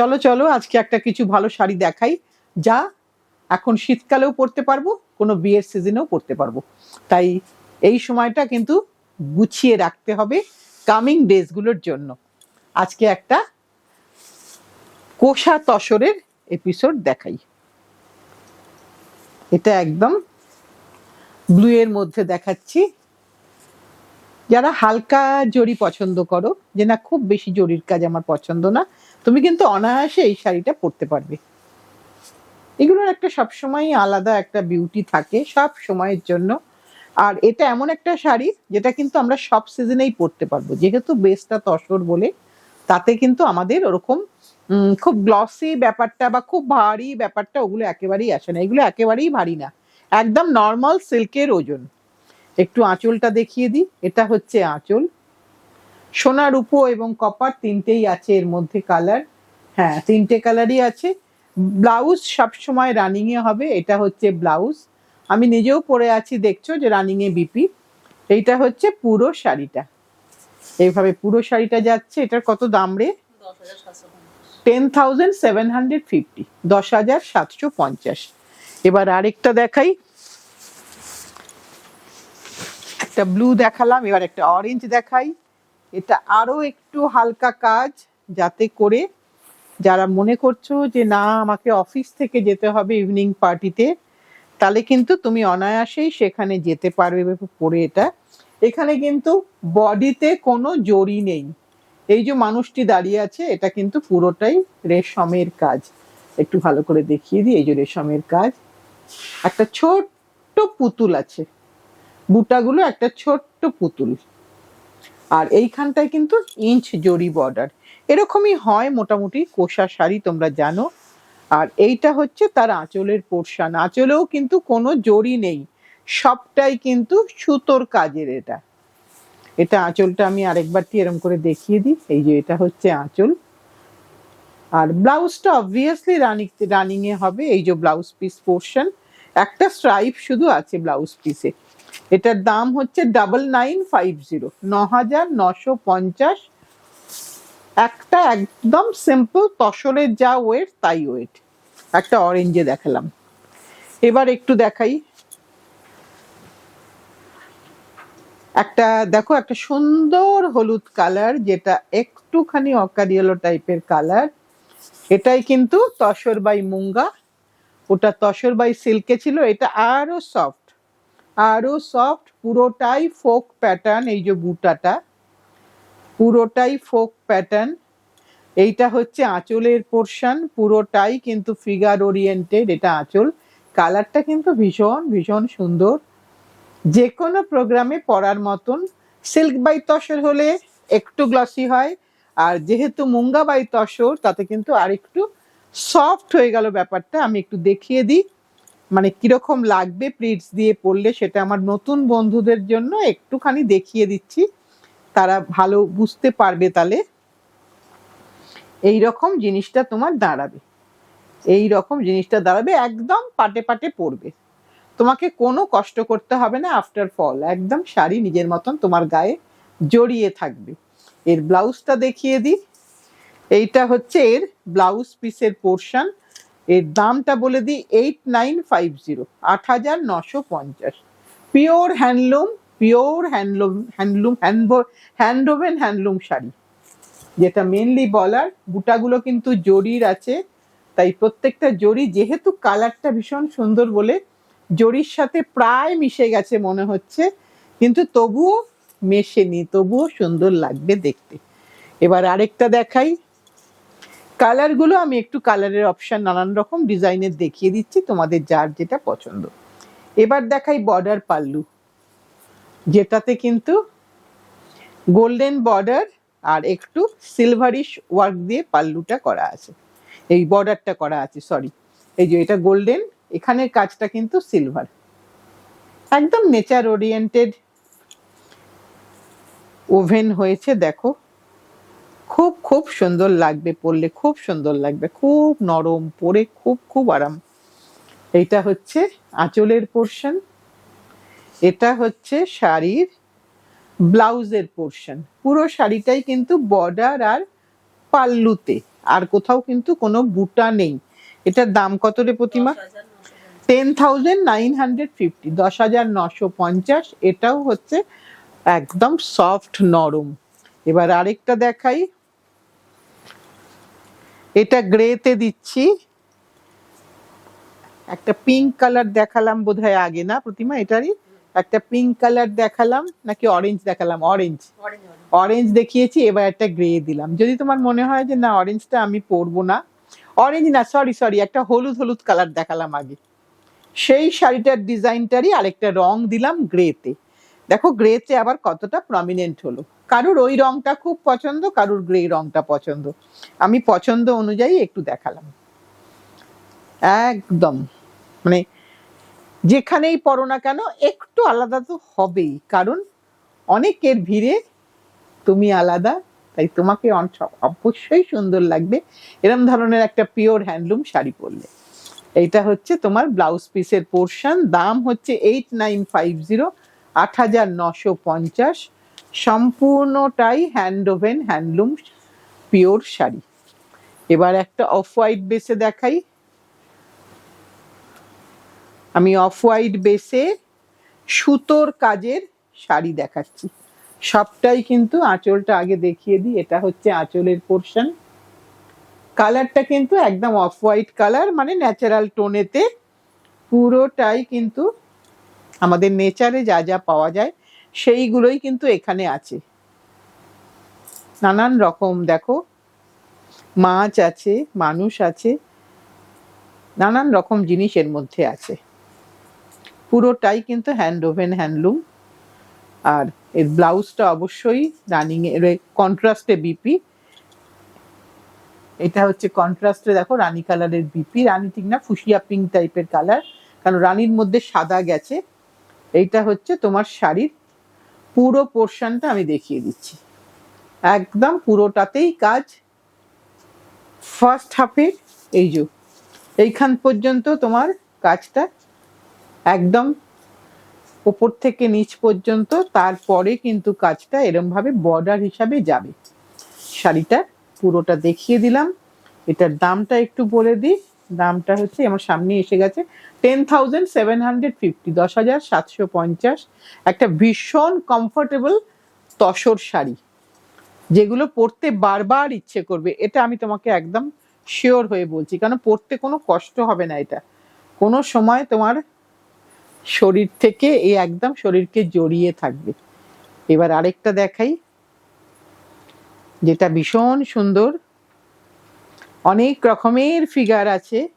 চলো চলো, আজকে একটা কিছু ভালো শাড়ি দেখাই, যা এখন শীতকালেও পরতে পারব, কোনো বিয়ের সিজনেও পরতে পারব। তাই এই সময়টা কিন্তু গুছিয়ে রাখতে হবে কামিং ডেজগুলোর জন্য। আজকে একটা কোষা তসরের এপিসোড দেখাই। এটা একদম ব্লু এর মধ্যে দেখাচ্ছি। যারা হালকা জরি পছন্দ করো, যে না, খুব বেশি জরির কাজ আমার পছন্দ না তুমি কিন্তু অনায়াসে এই শাড়িটা পরতে পারবে। এগুলোর একটা সবসময় আলাদা একটা বিউটি থাকে সব সময়ের জন্য। আর এটা এমন একটা শাড়ি যেটা কিন্তু আমরা সব সিজনেই পরতে পারব। যেহেতু বেসটা তসর বলে, তাতে কিন্তু আমাদের ওরকম খুব গ্লসি ব্যাপারটা বা খুব ভারী ব্যাপারটা ওগুলো একেবারেই আসে না। এগুলো একেবারেই ভারী না। একদম নর্মাল সিল্কের ওজন। একটু আঁচলটা দেখিয়ে দিই। এটা হচ্ছে আঁচল। সোনা রূপো এবং কপার তিনটেই আছে এর মধ্যে কালার। হ্যাঁ তিনটে কালারই আছে। ব্লাউজ সবসময় রানিং এ হবে, এটা হচ্ছে ব্লাউজ। আমি নিজেও পরে আছি, দেখছ যে রানিং এ বিপি। এইটা হচ্ছে পুরো শাড়িটা। এইভাবে পুরো শাড়িটা যাচ্ছে, এটার কত দাম রে? Ten thousand seven hundred fifty দশ হাজার সাতশো পঞ্চাশ। এবার আরেকটা দেখাই। একটা ব্লু দেখালাম, এবার একটা অরেঞ্জ দেখাই। এটা আরও একটু হালকা কাজ যাতে করে যারা মনে করছ যে না, আমাকে অফিস থেকে যেতে হবে ইভিনিং পার্টিতে, তাহলে কিন্তু তুমি অনায়াসেই সেখানে যেতে পারবে পরে এটা। এখানে কিন্তু বডিতে কোনো জড়ি নেই। এই যে মানুষটি দাঁড়িয়ে আছে, এটা কিন্তু পুরোটাই রেশমের কাজ। একটু ভালো করে দেখিয়ে দিই, এই যে রেশমের কাজ। একটা ছোট্ট পুতুল আছে। বুটাগুলো একটা ছোট্ট পুতুল। আর এইখানটায় কিন্তু ইঞ্চ জরি বর্ডার এরকমই হয় মোটামুটি কোষা শাড়ি, তোমরা জানো। আর এইটা হচ্ছে তার আঁচলের পোর্শন আঁচলেও কিন্তু কোনো জরি নেই। সবটাই কিন্তু সুতোর কাজের এটা। এটা আঁচলটা আমি আরেকবারটি এরকম করে দেখিয়ে দিই? এই যে এটা হচ্ছে আঁচল। আর ব্লাউজটা অবভিয়াসলি রানিং রানিংয়ে হবে। এই যে ব্লাউজ পিস পোর্শন একটা স্ট্রাইপ শুধু আছে ব্লাউজ পিসে এটার দাম হচ্ছে ডাবল নাইন ফাইভ জিরো ন হাজার নশো পঞ্চাশ। একটা একদম সিম্পল তসরের যা ওয়েট তাই ওয়েট একটা অরেঞ্জে দেখালাম। এবার একটু দেখাই। একটা, দেখো, একটা সুন্দর হলুদ কালার যেটা একটুখানি অকারিয়েলো টাইপের কালার এটাই কিন্তু তসর বাই মুঙ্গা। ওটা তসর বাই সিল্কে ছিল, এটা আরও সফট আরও সফট পুরোটাই ফোক প্যাটার্ন এই যে বুটাটা। পুরোটাই ফোক প্যাটার্ন এইটা হচ্ছে আঁচলের পোর্শন পুরোটাই কিন্তু ফিগার ওরিয়েন্টেড এটা আঁচল। কালারটা কিন্তু ভীষণ ভীষণ সুন্দর। যে কোনো প্রোগ্রামে পরার মতন। সিল্ক বাই তসর হলে একটু গ্লসি হয়, আর যেহেতু মুঙ্গা বাই তসর তাতে কিন্তু আর একটু সফট হয়ে গেল ব্যাপারটা, আমি একটু দেখিয়ে দিই। মানে কীরকম লাগবে প্লিটস দিয়ে পড়লে সেটা আমার নতুন বন্ধুদের জন্য একটুখানি দেখিয়ে দিচ্ছি। তারা ভালো বুঝতে পারবে তাহলে এই রকম জিনিসটা তোমার দাঁড়াবে। এই রকম জিনিসটা দাঁড়াবে, একদম পাটে পাটে পড়বে। তোমাকে কোনো কষ্ট করতে হবে না আফটার ফল একদম শাড়ি নিজের মতন তোমার গায়ে জড়িয়ে থাকবে। এর ব্লাউজটা দেখিয়ে দিই। এইটা হচ্ছে এর ব্লাউজ পিসের পোর্শন এর দামটা বলে দিই এইট নাইন ফাইভ জিরো আট হাজার নশো পঞ্চাশ। Pure handloom pure handloom handloom hand handwoven handloom sari. যেটা মেনলি বলার, বুটাগুলো কিন্তু জরির আছে। তাই প্রত্যেকটা জরি, যেহেতু কালারটা ভীষণ সুন্দর বলে, জরির সাথে প্রায় মিশে গেছে মনে হচ্ছে, কিন্তু তবুও মেশেনি, তবুও সুন্দর লাগবে দেখতে। এবার আরেকটা দেখাই। কালারগুলো আমি একটু কালারের অপশন নানান রকম ডিজাইনের দেখিয়ে দিচ্ছি, তোমাদের যার যেটা পছন্দ। এবার দেখাই বর্ডার পাল্লু, যেটাতে কিন্তু গোল্ডেন বর্ডার আর একটু সিলভারিশ ওয়ার্ক দিয়ে পাল্লুটা করা আছে। এই বর্ডারটা করা আছে সরি এই যে এটা গোল্ডেন এখানের কাজটা কিন্তু সিলভার একদম নেচার ওরিয়েন্টেড ওভেন হয়েছে, দেখো। খুব খুব সুন্দর লাগবে পরলে খুব সুন্দর লাগবে। খুব নরম পরে খুব খুব আরাম। এইটা হচ্ছে আঁচলের পোর্শন এটা হচ্ছে শাড়ির ব্লাউজের পোর্শন পুরো শাড়িটাই কিন্তু বর্ডার আর পাল্লুতে, আর কোথাও কিন্তু কোনো বুটা নেই। এটার দাম কত রে Pratima? Ten thousand nine hundred fifty দশ হাজার নশো পঞ্চাশ, এটাও হচ্ছে একদম সফট নরম। এবার আরেকটা দেখাই। এটা গ্রেতে দিচ্ছি। একটা পিঙ্ক কালার দেখালাম বোধহয় আগে না প্রতিমা? এটারই? একটা পিঙ্ক কালার দেখালাম নাকি অরেঞ্জ দেখালাম? অরেঞ্জ অরেঞ্জ দেখিয়েছি এবার একটা গ্রে দিলাম। যদি তোমার মনে হয় যে না অরেঞ্জটা আমি পরবো না। অরেঞ্জ না সরি সরি একটা হলুদ হলুদ কালার দেখালাম আগে। সেই শাড়িটার ডিজাইনটারই আরেকটা রং দিলাম গ্রেতে দেখো গ্রেতে আবার কতটা প্রমিনেন্ট হলো। কারুর ওই রংটা খুব পছন্দ, কারুর গ্রে রংটা পছন্দ। আমি পছন্দ অনুযায়ী একটু দেখালাম। একদম। মানে যেখানেই পড়ো না কেন, একটু আলাদা তো হবেই। কারণ অনেকের ভিড়ে তুমি আলাদা, তাই তোমাকে অবশ্যই সুন্দর লাগবে। এরম ধরনের একটা পিওর হ্যান্ডলুম শাড়ি পরলে। এইটা হচ্ছে তোমার ব্লাউজ পিসের পোর্শন দাম হচ্ছে এইট নাইন ফাইভ জিরো আট হাজার নশো পঞ্চাশ। সম্পূর্ণটাই hand woven handloom pure sari. এবার একটা অফ হোয়াইট বেসে দেখাই। আমি অফ হোয়াইট বেসে সুতোর কাজের শাড়ি দেখাচ্ছি। সবটাই কিন্তু আঁচলটা আগে দেখিয়ে দিই, এটা হচ্ছে আঁচলের পোর্শন। কালারটা কিন্তু একদম অফ হোয়াইট কালার মানে ন্যাচারাল টোনেতে পুরোটাই কিন্তু আমাদের নেচারে যা যা পাওয়া যায়, সেইগুলোই কিন্তু এখানে আছে। নানান রকম, দেখো, মাছ আছে, মানুষ আছে, নানান রকম জিনিস এর মধ্যে আছে। পুরোটাই কিন্তু হ্যান্ড ওভেন হ্যান্ডলুম আর এর ব্লাউজটা অবশ্যই রানিং এর কন্ট্রাস্টে বিপি এটা হচ্ছে কন্ট্রাস্টে দেখো, রানী কালারের বিপি রানী ঠিক না ফুসিয়া পিঙ্ক টাইপের কালার কারণ রানীর মধ্যে সাদা গেছে এইটা হচ্ছে তোমার শাড়ির পুরো পোর্শনটা আমি দেখিয়ে দিচ্ছি। একদম পুরোটাতেই কাজ। ফার্স্ট হাফে এই যে, এইখান পর্যন্ত তোমার কাজটা একদম উপর থেকে নিচ পর্যন্ত, তারপরে কিন্তু কাজটা এরম ভাবে বর্ডার হিসাবে যাবে। শাড়িটা পুরোটা দেখিয়ে দিলাম। এটার দামটা একটু বলে দিই। দামটা হচ্ছে আমার সামনে এসে গেছে ten thousand seven hundred fifty দশ হাজার সাতশো পঞ্চাশ। একটা ভীষণ কমফোর্টেবল তসর শাড়ি, যেগুলো পরতে বারবার ইচ্ছে করবে, এটা আমি তোমাকে একদম শিওর হয়ে বলছি কারণ পরতে কোনো কষ্ট হবে না এটা। কোনো সময় তোমার শরীর থেকে এই একদম শরীরকে জড়িয়ে থাকবে। এবার আরেকটা দেখাই, যেটা ভীষণ সুন্দর অনেক রকমের ফিগার আছে।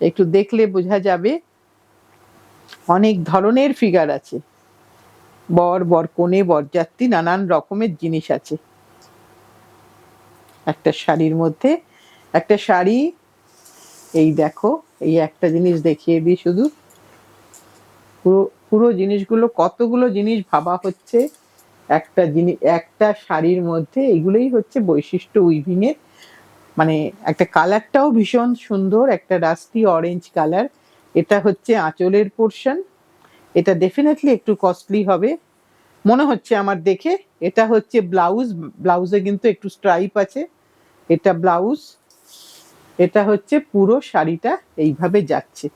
একটু দেখলে বোঝা যাবে। অনেক ধরনের ফিগার আছে। বর বর কোণে বরযাত্রী নানান রকমের জিনিস আছে। একটা শাড়ির মধ্যে, একটা শাড়ি, এই দেখো, এই একটা জিনিস দেখিয়ে দিই শুধু। পুরো পুরো জিনিসগুলো, কতগুলো জিনিস ভাবা হচ্ছে। একটা জিনিস একটা শাড়ির মধ্যে, এগুলোই হচ্ছে বৈশিষ্ট্য উইভিং এর মানে একটা কালারটাও ভীষণ সুন্দর, একটা রাস্টি অরেঞ্জ কালার এটা হচ্ছে আঁচলের পোর্শন এটা ডেফিনেটলি একটু কস্টলি হবে। মনে হচ্ছে আমার দেখে। এটা হচ্ছে ব্লাউজ ব্লাউজে কিন্তু একটু স্ট্রাইপ আছে। এটা ব্লাউজ এটা হচ্ছে পুরো শাড়িটা এইভাবে যাচ্ছে।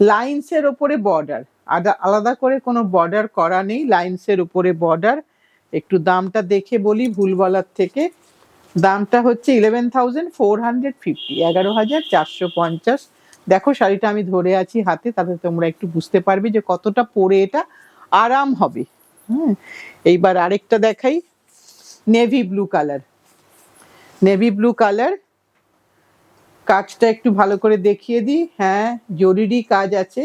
লাইন্সের ওপরে বর্ডার আলাদা করে কোনো বর্ডার করা নেই। লাইন্সের উপরে বর্ডার একটু দামটা দেখে বলি ভুল বলার থেকে। দামটা হচ্ছে eleven thousand four hundred fifty এগারো হাজার চারশো পঞ্চাশ। দেখো শাড়িটা আমি ধরে আছি হাতে, তাতে তোমরা একটু বুঝতে পারবে যে কতটা পরে এটা আরাম হবে। হুম, এইবার আরেকটা দেখাই navy blue colour navy blue colour কাজটা একটু ভালো করে দেখিয়ে দিই। হ্যাঁ জরুরি কাজ আছে।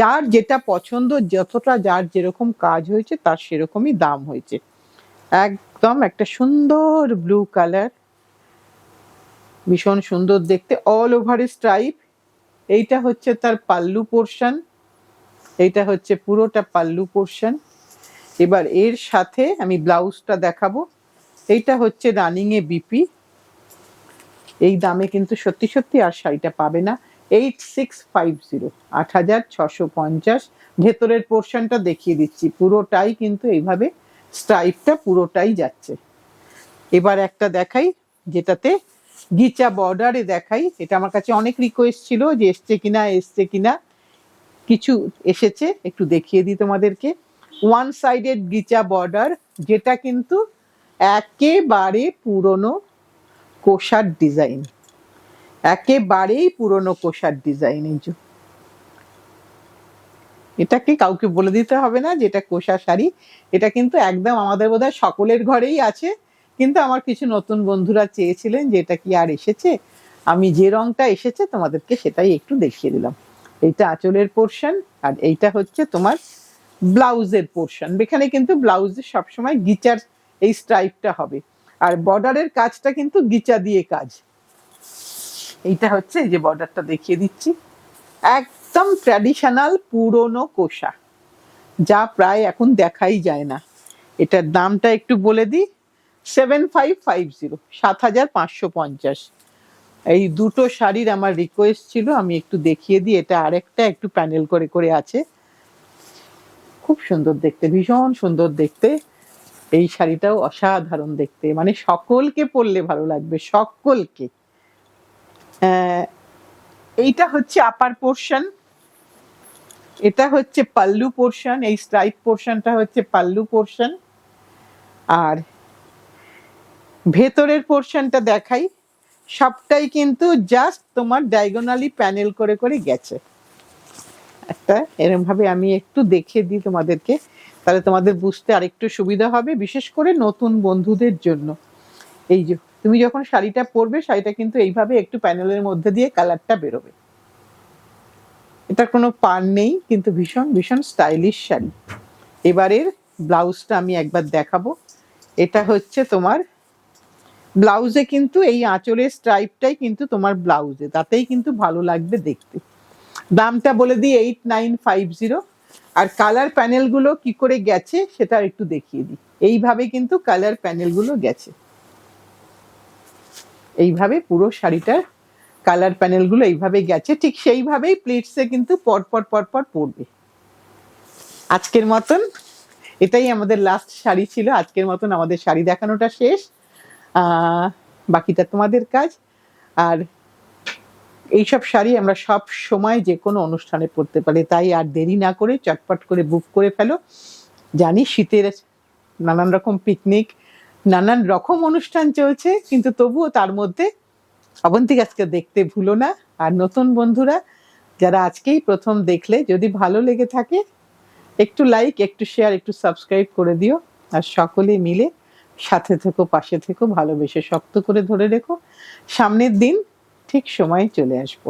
যার যেটা পছন্দ, যতটা যার যেরকম কাজ হয়েছে, তার সেরকমই দাম হয়েছে। একদম একটা সুন্দর ব্লু কালার ভীষণ সুন্দর দেখতে অল ওভার স্ট্রাইপ এইটা হচ্ছে তার পাল্লু পোর্শন এইটা হচ্ছে পুরোটা পাল্লু পোর্শন এবার এর সাথে আমি ব্লাউজটা দেখাবো। এইটা হচ্ছে রানিং এ বিপি এই দামে কিন্তু সত্যি সত্যি আর শাড়িটা পাবে না। এইট সিক্স ফাইভ জিরো আট হাজার ছশো পঞ্চাশ। ভেতরের পোর্শনটা দেখিয়ে দিচ্ছি। পুরোটাই কিন্তু এইভাবে স্ট্রাইপটা পুরোটাই যাচ্ছে। এবার একটা দেখাই, যেটাতে গিচা বর্ডারে দেখাই এটা আমার কাছে অনেক রিকোয়েস্ট ছিল যে এসছে কিনা এসছে কিনা। কিছু এসেছে, একটু দেখিয়ে দিই তোমাদেরকে। ওয়ান সাইডেড গিচা বর্ডার যেটা কিন্তু একেবারে পুরনো কোষার ডিজাইন একেবারেই পুরনো কোষার ডিজাইন এই যে এটাকে কাউকে বলে দিতে হবে না যেটা কোষা শাড়ি। এটা কিন্তু একদম আমাদের বোধহয় সকলের ঘরেই আছে। কিন্তু আমার কিছু নতুন বন্ধুরা চেয়েছিলেন যে এটা কি আর এসেছে? আমি যে রংটা এসেছে তোমাদেরকে সেটাই একটু দেখিয়ে দিলাম। এইটা আঁচলের পোর্শন আর এইটা হচ্ছে তোমার ব্লাউজের পোর্শন এখানে কিন্তু ব্লাউজে সবসময় গিচার এই স্ট্রাইপটা হবে। আর বর্ডারের কাজটা কিন্তু গিচা দিয়ে কাজ। এইটা হচ্ছে যে বর্ডারটা দেখিয়ে দিচ্ছি। একদম ট্র্যাডিশনাল পুরনো কোষা যা প্রায় এখন দেখাই যায় না। এটার দামটা একটু বলে দিই সেভেন ফাইভ ফাইভ জিরো সাত হাজার পাঁচশো পঞ্চাশ। এই দুটো শাড়ির আমার রিকোয়েস্ট ছিল, আমি একটু দেখিয়ে দিই, এটা আরেকটা একটু প্যানেল করে করে আছে। খুব সুন্দর দেখতে, ভীষণ সুন্দর দেখতে। এই শাড়িটাও অসাধারণ দেখতে মানে সকলকে পরলে ভালো লাগবে, সকলকে। এইটা হচ্ছে আপার পোর্শন এটা হচ্ছে পাল্লু পোর্শন এই স্ট্রাইপ পোর্শনটা হচ্ছে পাল্লু পোর্শন আর ভেতরের পোর্শনটা দেখাই, সবটাই কিন্তু জাস্ট তোমার ডায়াগোনালি প্যানেল করে করে গেছে। একটা এরকম ভাবে আমি একটু দেখিয়ে দিই তোমাদেরকে, তাহলে তোমাদের বুঝতে আরেকটু সুবিধা হবে, বিশেষ করে নতুন বন্ধুদের জন্য। এই যে, তুমি যখন শাড়িটা পরবে, শাড়িটা কিন্তু এইভাবে একটু প্যানেলের মধ্যে দিয়ে কালারটা বেরোবে। এটার কোনো পার নেই, কিন্তু ভীষণ ভীষণ স্টাইলিশ শাড়ি। এবারের ব্লাউজটা আমি একবার দেখাবো। এটা হচ্ছে তোমার ব্লাউজে কিন্তু এই আঁচলের স্ট্রাইপটাই কিন্তু তোমার ব্লাউজে, তাতেই কিন্তু ভালো লাগবে দেখতে। দামটা বলে দিই এইট নাইন ফাইভ জিরো আর কালার প্যানেলগুলো কি করে গেছে সেটা একটু দেখিয়ে দিই। এইভাবে কিন্তু কালার প্যানেলগুলো গেছে। এইভাবে পুরো শাড়িটার কালার প্যানেলগুলো এইভাবে গেছে, ঠিক সেইভাবেই প্লেটসে কিন্তু পরপর পরপর পড়বে আজকের মতন এটাই আমাদের লাস্ট শাড়ি ছিল, আজকের মতন আমাদের শাড়ি দেখানোটা শেষ। বাকিটা তোমাদের কাজ। আর এইসব শাড়ি আমরা সব সময় যে কোনো অনুষ্ঠানে পরতে পারি, তাই আর দেরি না করে চটপট করে বুক করে ফেলো। জানি শীতের নানান রকম পিকনিক নানান রকম অনুষ্ঠান চলছে, কিন্তু তবুও তার মধ্যে অবন্তিক আজকে দেখতে ভুলো না। আর নতুন বন্ধুরা, যারা আজকেই প্রথম দেখলে, যদি ভালো লেগে থাকে, একটু লাইক একটু শেয়ার একটু সাবস্ক্রাইব করে দিও। আর সকলে মিলে সাথে থেকো, পাশে থেকো, ভালোবেসে শক্ত করে ধরে রেখো। সামনের দিন ঠিক সময়ে চলে আসব।